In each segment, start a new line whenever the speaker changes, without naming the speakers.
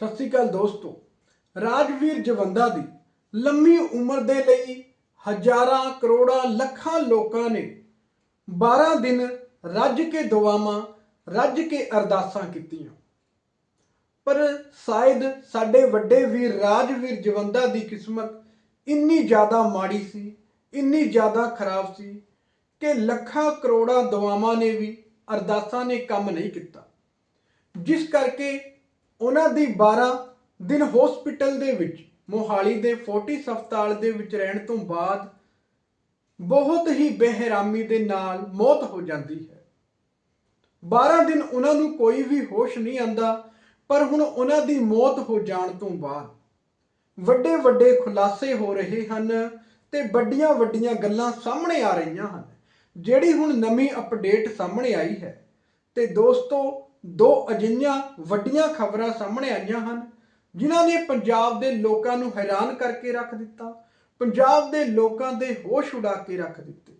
ਸਤਿ ਸ੍ਰੀ ਅਕਾਲ ਦੋਸਤੋ। ਰਾਜਵੀਰ ਜਵੰਦਾ ਦੀ ਲੰਮੀ ਉਮਰ ਦੇ ਲਈ ਹਜ਼ਾਰਾਂ ਕਰੋੜਾਂ ਲੱਖਾਂ ਲੋਕਾਂ ਨੇ 12 ਦਿਨ ਰੱਜ ਕੇ ਦੁਆਵਾਂ, ਰੱਜ ਕੇ ਅਰਦਾਸਾਂ ਕੀਤੀਆਂ। ਪਰ ਸ਼ਾਇਦ ਸਾਡੇ ਵੱਡੇ ਵੀਰ ਰਾਜਵੀਰ ਜਵੰਦਾ ਦੀ ਕਿਸਮਤ ਇੰਨੀ ਜ਼ਿਆਦਾ ਮਾੜੀ ਸੀ, ਇੰਨੀ ਜ਼ਿਆਦਾ ਖਰਾਬ ਸੀ ਕਿ ਲੱਖਾਂ ਕਰੋੜਾਂ ਦੁਆਵਾਂ ਨੇ ਵੀ ਅਰਦਾਸਾਂ ਨੇ ਕੰਮ ਨਹੀਂ ਕੀਤਾ। ਜਿਸ ਕਰਕੇ ਉਹਨਾਂ ਦੀ 12 ਦਿਨ ਹਸਪੀਟਲ ਦੇ ਵਿੱਚ, ਮੋਹਾਲੀ ਦੇ ਫੋਰਟਿਸ ਹਸਪਤਾਲ ਦੇ ਵਿੱਚ ਰਹਿਣ ਤੋਂ ਬਾਅਦ ਬਹੁਤ ਹੀ ਬੇਹਰਾਮੀ ਦੇ ਨਾਲ ਮੌਤ ਹੋ ਜਾਂਦੀ ਹੈ। 12 ਦਿਨ ਉਹਨਾਂ ਨੂੰ ਕੋਈ ਵੀ ਹੋਸ਼ ਨਹੀਂ ਆਂਦਾ ਪਰ ਹੁਣ ਉਹਨਾਂ ਦੀ ਮੌਤ ਹੋ ਜਾਣ ਤੋਂ ਬਾਅਦ ਵੱਡੇ ਵੱਡੇ ਖੁਲਾਸੇ ਹੋ ਰਹੇ ਹਨ ਤੇ ਵੱਡੀਆਂ ਵੱਡੀਆਂ ਗੱਲਾਂ ਸਾਹਮਣੇ ਆ ਰਹੀਆਂ ਹਨ। ਜਿਹੜੀ ਹੁਣ ਨਵੀਂ ਅਪਡੇਟ ਸਾਹਮਣੇ ਆਈ ਹੈ ਤੇ ਦੋਸਤੋ ਦੋ ਅਜਿਹੀਆਂ ਵੱਡੀਆਂ ਖਬਰਾਂ ਸਾਹਮਣੇ ਆਈਆਂ ਹਨ, ਜਿਨ੍ਹਾਂ ਨੇ ਪੰਜਾਬ ਦੇ ਲੋਕਾਂ ਨੂੰ ਹੈਰਾਨ ਕਰਕੇ ਰੱਖ ਦਿੱਤਾ, ਪੰਜਾਬ ਦੇ ਲੋਕਾਂ ਦੇ ਹੋਸ਼ ਉਡਾ ਕੇ ਰੱਖ ਦਿੱਤੇ।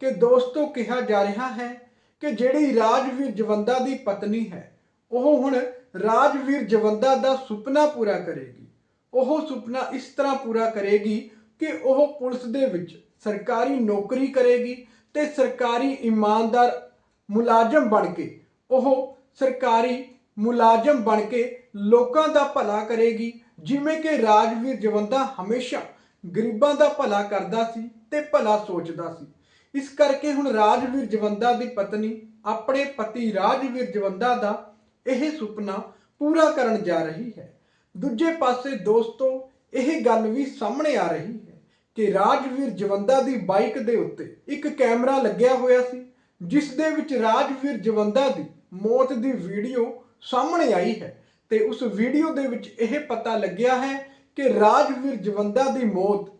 ਕਿ ਦੋਸਤੋ, ਕਿਹਾ ਜਾ ਰਿਹਾ ਹੈ ਕਿ ਜਿਹੜੀ ਰਾਜਵੀਰ ਜਵੰਦਾ ਦੀ ਪਤਨੀ ਹੈ, ਉਹ ਹੁਣ ਰਾਜਵੀਰ ਜਵੰਦਾ ਦਾ ਸੁਪਨਾ ਪੂਰਾ ਕਰੇਗੀ। ਉਹ ਸੁਪਨਾ ਇਸ ਤਰ੍ਹਾਂ ਪੂਰਾ ਕਰੇਗੀ ਕਿ ਉਹ ਪੁਲਿਸ ਦੇ ਵਿੱਚ ਸਰਕਾਰੀ ਨੌਕਰੀ ਕਰੇਗੀ ਤੇ ਸਰਕਾਰੀ ਇਮਾਨਦਾਰ ਮੁਲਾਜ਼ਮ ਬਣ ਕੇ ਉਹ ਸਰਕਾਰੀ ਮੁਲਾਜ਼ਮ ਬਣ ਕੇ ਲੋਕਾਂ ਦਾ ਭਲਾ ਕਰੇਗੀ। ਜਿਵੇਂ ਕਿ ਰਾਜਵੀਰ ਜਵੰਦਾ ਹਮੇਸ਼ਾ ਗਰੀਬਾਂ ਦਾ ਭਲਾ ਕਰਦਾ ਸੀ ਤੇ ਭਲਾ ਸੋਚਦਾ ਸੀ। ਇਸ ਕਰਕੇ ਹੁਣ ਰਾਜਵੀਰ ਜਵੰਦਾ ਦੀ ਪਤਨੀ, ਆਪਣੇ ਪਤੀ ਰਾਜਵੀਰ ਜਵੰਦਾ ਦਾ ਇਹ ਸੁਪਨਾ ਪੂਰਾ ਕਰਨ ਜਾ ਰਹੀ ਹੈ। ਦੂਜੇ ਪਾਸੇ ਦੋਸਤੋ, ਇਹ ਗੱਲ ਵੀ ਸਾਹਮਣੇ ਆ ਰਹੀ ਹੈ ਕਿ ਰਾਜਵੀਰ ਜਵੰਦਾ ਦੀ ਬਾਈਕ ਦੇ ਉੱਤੇ ਇੱਕ ਕੈਮਰਾ ਲੱਗਿਆ ਹੋਇਆ ਸੀ, ਜਿਸ ਦੇ ਵਿੱਚ ਰਾਜਵੀਰ ਜਵੰਦਾ ਦੀ ਮੌਤ ਦੀ ਵੀਡੀਓ ਸਾਹਮਣੇ ਆਈ ਹੈ ਤੇ ਉਸ ਵੀਡੀਓ ਦੇ ਵਿੱਚ ਇਹ ਪਤਾ ਲੱਗਿਆ ਹੈ ਕਿ ਰਾਜਵੀਰ ਜਵੰਦਾ ਦੀ ਮੌਤ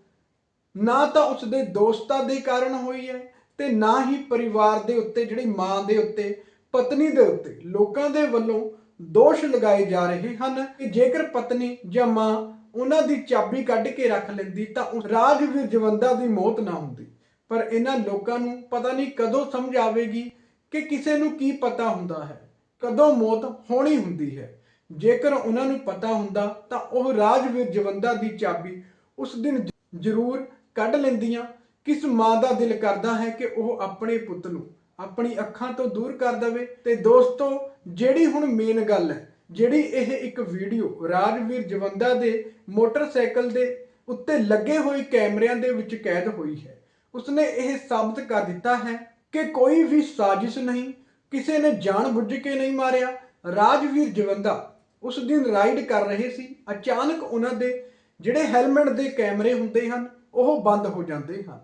ਨਾ ਤਾਂ ਉਸ ਦੇ ਦੋਸਤਾਂ ਦੇ ਕਾਰਨ ਹੋਈ ਹੈ ਤੇ ਨਾ ਹੀ ਪਰਿਵਾਰ ਦੇ ਉੱਤੇ, ਜਿਹੜੀ ਮਾਂ ਦੇ ਉੱਤੇ, ਪਤਨੀ ਦੇ ਉੱਤੇ, ਲੋਕਾਂ ਦੇ ਵੱਲੋਂ ਦੋਸ਼ ਲਗਾਏ ਜਾ ਰਹੇ ਹਨ ਕਿ ਜੇਕਰ ਪਤਨੀ ਜਾਂ ਮਾਂ ਉਹਨਾਂ ਦੀ ਚਾਬੀ ਕੱਢ ਕੇ ਰੱਖ ਲੈਂਦੀ ਤਾਂ ਉਸ ਰਾਜਵੀਰ ਜਵੰਦਾ ਦੀ ਮੌਤ ਨਾ ਹੁੰਦੀ। ਪਰ ਇਹਨਾਂ ਲੋਕਾਂ ਨੂੰ ਪਤਾ ਨਹੀਂ ਕਦੋਂ ਸਮਝ ਆਵੇਗੀ ਕਿ ਕਿਸੇ ਨੂੰ ਕੀ ਪਤਾ ਹੁੰਦਾ ਹੈ? ਕਦੋਂ ਮੌਤ ਹੋਣੀ ਹੁੰਦੀ ਹੈ? ਜੇਕਰ ਉਹਨਾਂ ਨੂੰ ਪਤਾ ਹੁੰਦਾ, ਤਾਂ ਉਹ ਰਾਜਵੀਰ ਜਵੰਦਾ ਦੀ ਚਾਬੀ ਉਸ ਦਿਨ ਜ਼ਰੂਰ ਕੱਢ ਲੈਂਦੀਆਂ। ਕਿਸ ਮਾਂ ਦਾ ਦਿਲ ਕਰਦਾ ਹੈ ਕਿ ਉਹ ਆਪਣੇ ਪੁੱਤ ਨੂੰ ਆਪਣੀ ਅੱਖਾਂ ਤੋਂ ਦੂਰ ਕਰ ਦੇਵੇ? ਤੇ ਦੋਸਤੋ, ਜਿਹੜੀ ਹੁਣ ਮੇਨ ਗੱਲ ਹੈ, ਜਿਹੜੀ ਇਹ ਇੱਕ ਵੀਡੀਓ ਰਾਜਵੀਰ ਜਵੰਦਾ ਦੇ ਮੋਟਰਸਾਈਕਲ ਦੇ ਉੱਤੇ ਲੱਗੇ ਹੋਏ ਕੈਮਰਿਆਂ ਦੇ ਵਿੱਚ ਕੈਦ ਹੋਈ ਹੈ, ਉਸਨੇ ਇਹ ਸਾਬਤ ਕਰ ਦਿੱਤਾ ਹੈ ਕਿ ਕੋਈ ਵੀ ਸਾਜ਼ਿਸ਼ ਨਹੀਂ, ਕਿਸੇ ਨੇ ਜਾਣਬੁੱਝ ਕੇ ਨਹੀਂ ਮਾਰਿਆ। ਰਾਜਵੀਰ ਜਵੰਦਾ ਉਸ ਦਿਨ ਰਾਈਡ ਕਰ ਰਹੇ ਸੀ। ਅਚਾਨਕ ਉਹਨਾਂ ਦੇ ਜਿਹੜੇ ਹੈਲਮਟ ਦੇ ਕੈਮਰੇ ਹੁੰਦੇ ਹਨ, ਉਹ ਬੰਦ ਹੋ ਜਾਂਦੇ ਹਨ।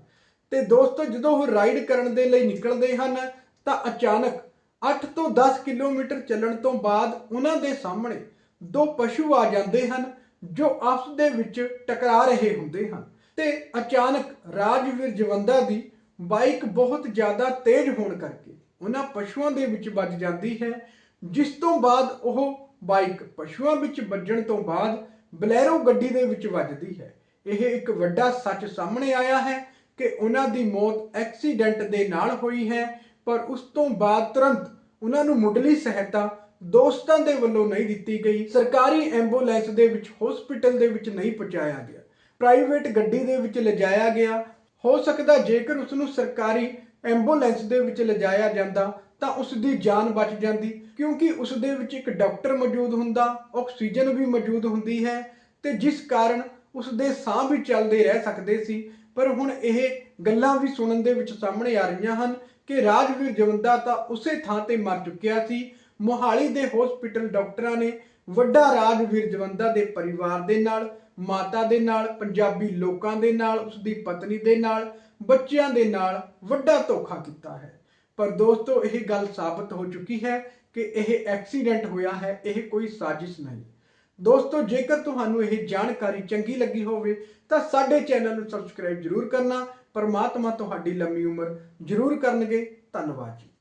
ਤੇ ਦੋਸਤੋ, ਜਦੋਂ ਉਹ ਰਾਈਡ ਕਰਨ ਦੇ ਲਈ ਨਿਕਲਦੇ ਹਨ, ਤਾਂ ਅਚਾਨਕ 8 ਤੋਂ 10 ਕਿਲੋਮੀਟਰ ਚੱਲਣ ਤੋਂ ਬਾਅਦ ਉਹਨਾਂ ਦੇ ਸਾਹਮਣੇ ਦੋ ਪਸ਼ੂ ਆ ਜਾਂਦੇ ਹਨ, ਜੋ ਆਪਸ ਦੇ ਵਿੱਚ ਟਕਰਾ ਰਹੇ ਹੁੰਦੇ ਹਨ। ਤੇ ਅਚਾਨਕ ਰਾਜਵੀਰ ਜਵੰਦਾ ਦੀ ਬਾਈਕ ਬਹੁਤ ਜ਼ਿਆਦਾ ਤੇਜ਼ ਹੋਣ ਕਰਕੇ ਉਹਨਾਂ ਪਸ਼ੂਆਂ ਦੇ ਵਿੱਚ ਵੱਜ ਜਾਂਦੀ ਹੈ, ਜਿਸ ਤੋਂ ਬਾਅਦ ਉਹ ਬਾਈਕ ਪਸ਼ੂਆਂ ਵਿੱਚ ਵੱਜਣ ਤੋਂ ਬਾਅਦ ਬਲੈਰੋ ਗੱਡੀ ਦੇ ਵਿੱਚ ਵੱਜਦੀ ਹੈ। ਇਹ ਇੱਕ ਵੱਡਾ ਸੱਚ ਸਾਹਮਣੇ ਆਇਆ ਹੈ ਕਿ ਉਹਨਾਂ ਦੀ ਮੌਤ ਐਕਸੀਡੈਂਟ ਦੇ ਨਾਲ ਹੋਈ ਹੈ, ਪਰ ਉਸ ਤੋਂ ਬਾਅਦ ਤੁਰੰਤ ਉਹਨਾਂ ਨੂੰ ਮੁੱਢਲੀ ਸਹਾਇਤਾ ਦੋਸਤਾਂ ਦੇ ਵੱਲੋਂ ਨਹੀਂ ਦਿੱਤੀ ਗਈ। ਸਰਕਾਰੀ ਐਂਬੂਲੈਂਸ ਦੇ ਵਿੱਚ ਹਸਪੀਟਲ ਦੇ ਵਿੱਚ ਨਹੀਂ ਪਹੁੰਚਾਇਆ ਗਿਆ। ਪ੍ਰਾਈਵੇਟ ਗੱਡੀ ਦੇ ਵਿੱਚ ਲਿਜਾਇਆ ਗਿਆ। ਹੋ ਸਕਦਾ ਜੇਕਰ ਉਸ ਨੂੰ ਸਰਕਾਰੀ ਐਂਬੂਲੈਂਸ ਦੇ ਵਿੱਚ ਲਿਜਾਇਆ ਜਾਂਦਾ, ਤਾਂ ਉਸ ਦੀ ਜਾਨ ਬਚ ਜਾਂਦੀ, ਕਿਉਂਕਿ ਉਸ ਦੇ ਵਿੱਚ ਇੱਕ ਡਾਕਟਰ ਮੌਜੂਦ ਹੁੰਦਾ, ਆਕਸੀਜਨ ਵੀ ਮੌਜੂਦ ਹੁੰਦੀ ਹੈ, ਤੇ ਜਿਸ ਕਾਰਨ ਉਸ ਦੇ ਸਾਹ ਵੀ ਚੱਲਦੇ ਰਹਿ ਸਕਦੇ ਸੀ। ਪਰ ਹੁਣ ਇਹ ਗੱਲਾਂ ਵੀ ਸੁਣਨ ਦੇ ਵਿੱਚ ਸਾਹਮਣੇ ਆ ਰਹੀਆਂ ਹਨ ਕਿ ਰਾਜਵੀਰ ਜਵੰਦਾ ਤਾਂ ਉਸੇ ਥਾਂ ਤੇ ਮਰ ਚੁੱਕਿਆ ਸੀ। ਮੋਹਾਲੀ ਦੇ ਹਸਪੀਟਲ ਡਾਕਟਰਾਂ ਨੇ ਵੱਡਾ ਰਾਜਵੀਰ ਜਵੰਦਾ ਦੇ ਪਰਿਵਾਰ ਦੇ ਨਾਲ ਮਾਤਾ ਦੇ ਨਾਲ, ਪੰਜਾਬੀ ਲੋਕਾਂ ਦੇ ਨਾਲ ਉਸ ਦੀ ਪਤਨੀ ਦੇ ਨਾਲ, ਬੱਚਿਆਂ ਦੇ ਨਾਲ ਵੱਡਾ ਧੋਖਾ ਕੀਤਾ ਹੈ। ਪਰ ਦੋਸਤੋ, ਇਹ ਗੱਲ ਸਾਬਤ ਹੋ ਚੁੱਕੀ ਹੈ ਕਿ ਇਹ ਐਕਸੀਡੈਂਟ ਹੋਇਆ ਹੈ, ਇਹ ਕੋਈ ਸਾਜ਼ਿਸ਼ ਨਹੀਂ। ਦੋਸਤੋ, ਜੇਕਰ ਤੁਹਾਨੂੰ ਇਹ ਜਾਣਕਾਰੀ ਚੰਗੀ ਲੱਗੀ ਹੋਵੇ, ਤਾਂ ਸਾਡੇ ਚੈਨਲ ਨੂੰ ਸਬਸਕ੍ਰਾਈਬ ਜਰੂਰ ਕਰਨਾ। ਪਰਮਾਤਮਾ ਤੁਹਾਡੀ ਲੰਮੀ ਉਮਰ ਜਰੂਰ ਕਰਨਗੇ। ਧੰਨਵਾਦ ਜੀ।